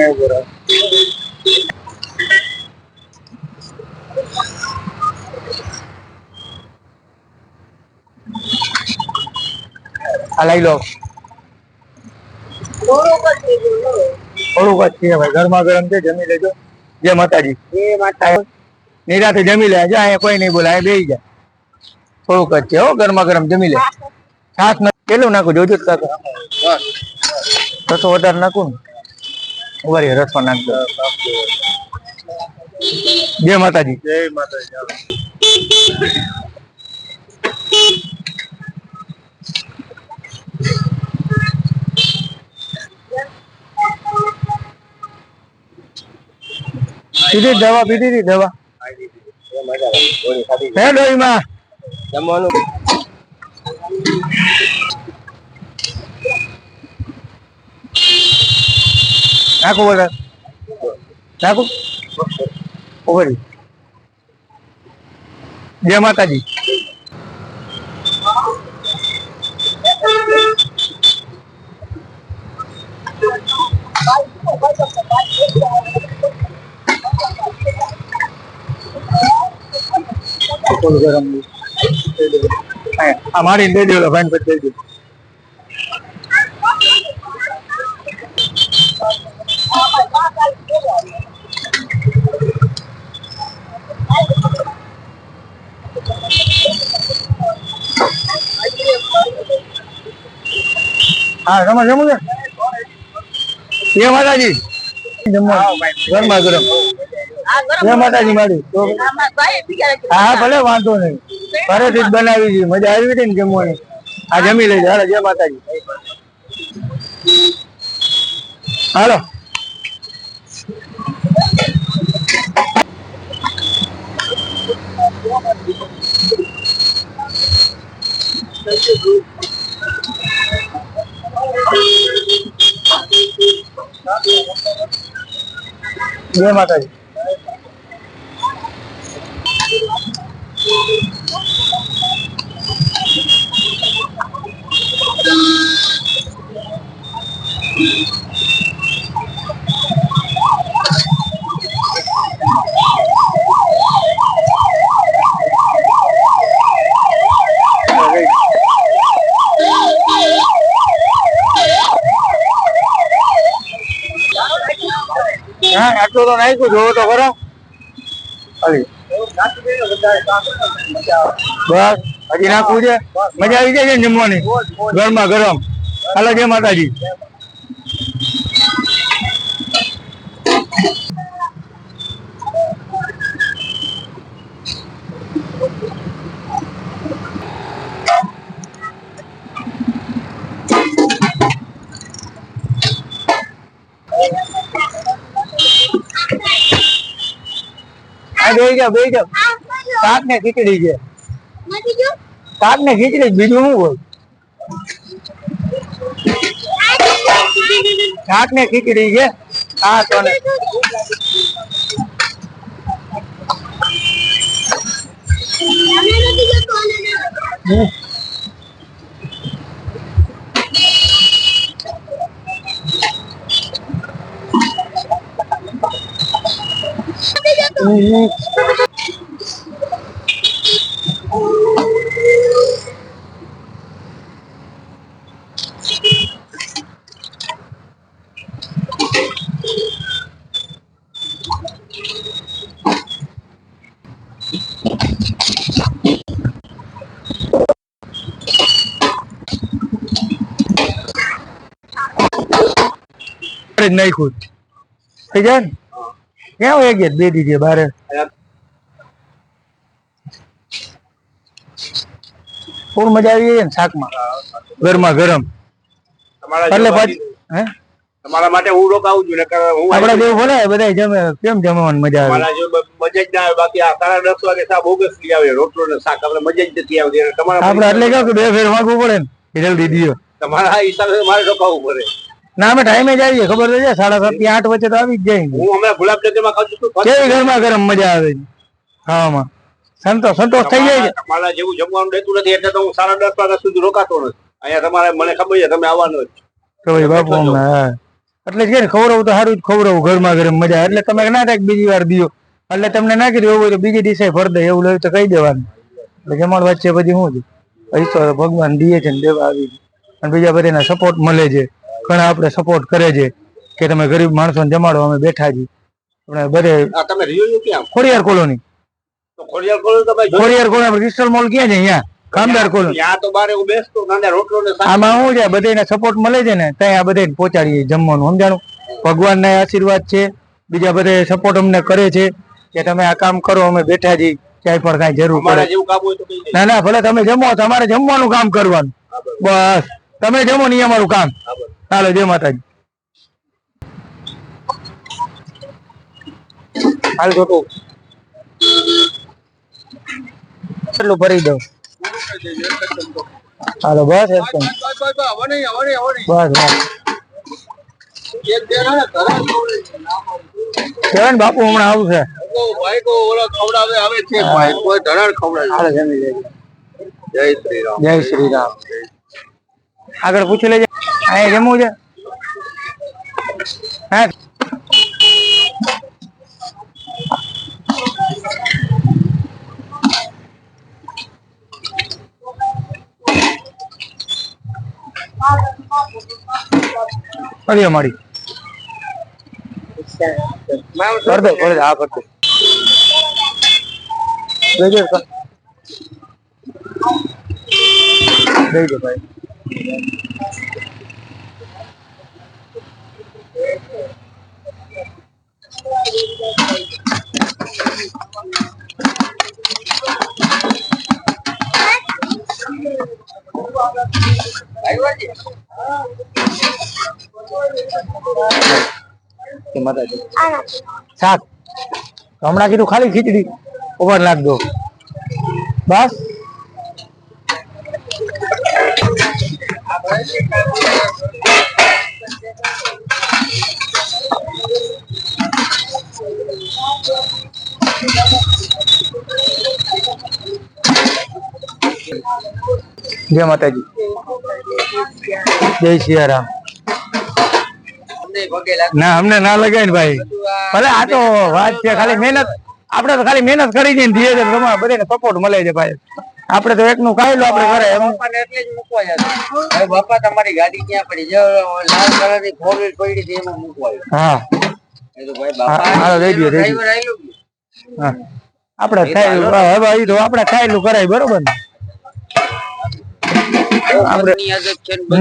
અહીંયા ઊભો રહો. આ લઈ લો થોડુંક જ છે ભાઈ ગરમા ગરમ છે જમી લેજો જય માતાજી એ માતા નિરાતે જમી લે જા અહીંયા કોઈ નહીં બોલે અહીંયા બેસી જાય થોડુંક જ છે હો ગરમા ગરમ જમી લે છાસ ન કેટલું નાખું જોજો જ કાકા રસો વધારે નાખું ને ઊભા રસો નાખજો જય માતાજી જય માતાજી પીધી જ દવા પીધી હતી દવા હે ડોહીમાં જમવાનું નાખું બધા રાખો ઓવરી જય માતાજી. અમારી દઈ દો ભાઈ પછી દઈ દો હા રમા જમું છે જય માતાજી. ગરમા ગરમ. જય માતાજી મારી. હા ભલે વાંધો નહીં. ઘરેથી જ બનાવી છે મજા આવી હતી ને જમવાની? આ જમી લેજો. હાલો જય માતાજી. હાલો. જય માતાજી. હા, આટલું તો નાખ્યું, જોવો તો ખરો. હાલી. બસ, હજી નાખવું છે? મજા આવી જાય છે જમવાની? ગરમા ગરમ. હાલો, જય માતાજી. આ ને ખીચડી છે. શાક ને ખીચડી બીજું શું હોય? શાક ને ખીચડી છે? હા તો ને. હમ. હમ. જ નાખ્યું થઈ જાય ને ક્યાં હોય ગયા બે દીધી બારે ફૂલ મજા આવી જાય ને શાકમાં ગરમા ગરમ તમારા એટલે પછી હે? તમારા માટે હું રોકાવું છું નકર હું આપડે જેવું ભલે બધા જમે કેમ જમવાની મજા આવે? મારા જો મજા જ ના આવે બાકી આ સાડા દસ વાગે સાબ ઓગસ્ટ લઈ આવે રોટલો ને શાક આપણે મજા જ નથી આવતી તમારા આપડે એટલે કે બે ફેર માંગવું પડે ને? જલ્દી દિયો. તમારા હિસાબે મારે રોકાવું પડે. ના અમે ટાઈમે જ આવીએ ખબર છે સાડા સાતથી આઠ વચ્ચે તો આવી જ જાય હું હમણાં ગુલાબમાં ખાઉં છું કેવી ગરમા ગરમ મજા આવે છે? ખાવામાં સંતોષ સંતોષ થઈ જાય છે. તમારા જેવું જમવાનું રહેતું નથી એટલે તો હું સાડા દસ વાગ્યા સુધી રોકાતો નથી. અહીંયા તમારે મને ખબર છે તમે આવવાનો જ. તો ભાઈ બાપુ હમણાં એટલે કે ને ખવડાવું તો સારું જ ખવડાવું ઘરમાં ગરમ મજા એટલે તમે ના થાય બીજી વાર દિયો. એટલે તમને ના કીધું એવું હોય તો બીજી દિશા ફર દે એવું લઈ તો કહી દેવાનું. એટલે જમણ વચ્ચે પછી શું છે? પૈસો ભગવાન દીએ છે ને દેવા આવી. અને બીજા બધાના સપોર્ટ મળે છે. ઘણા આપણે સપોર્ટ કરે છે કે તમે ગરીબ માણસોને જમાડો અમે બેઠા છીએ. આપણે બધે તમે રહ્યું ક્યાં? ખોડિયાર કોલોની. ખોડિયાર કોલોની તમે ખોડિયાર કોલોની ક્રિસ્ટલ મોલ ક્યાં છે અહીંયા? કામદાર કોલોની. ત્યાં તો બારે હું બેસતો નાના રોટલો ને આમાં શું છે? બધાને સપોર્ટ મળે છે ને ત્યાં આ બધાને પહોંચાડીએ જમવાનું સમજાણું? ભગવાનના આશીર્વાદ છે. બીજા બધા સપોર્ટ અમને કરે છે કે તમે આ કામ કરો અમે બેઠા છીએ. ક્યાંય પણ કાંઈ જરૂર પડે. ના ના ભલે તમે જમો તમારે જમવાનું કામ કરવાનું. બસ. તમે જમો ને અમારું કામ. ચાલો જય માતાજી. હાલ જોતું કેટલું ભરી દઉં? હાલો બસ એકદમ બસ બસ. કહેવાય ને બાપુ હમણાં આવશે હાલો જમી લેજો જય શ્રી રામ. જય શ્રી રામ. આગળ પૂછી લેજે. અહીંયા જમવું છે? હા. મળીએ મળી કર દો કર હા કર દો. દો ભાઈ. શાક. હમણાં કીધું ખાલી ખીચડી. ઉપર નાખ દો. બસ. જય માતાજી. જય સિયારામ. ના અમને ના લગાય ને ભાઈ. ભલે આ તો વાત છે ખાલી મહેનત આપડે તો ખાલી મહેનત કરી છે ધીરે ધીરે બધાને સપોર્ટ મળે છે ભાઈ. આપડે તો એકનું નું લો આપડે કરે એટલે જ મૂકવા જતા. બાપા તમારી ગાડી ક્યાં પડી? જો લાલ કલરની ફોર વ્હીલ પડી હતી એમાં મૂકવા હા. એ તો ભાઈ બાપા દઈ. હા. આપણે થાય હવે ઈ તો આપણે ખાયેલું કરાય બરોબર ને? બહુ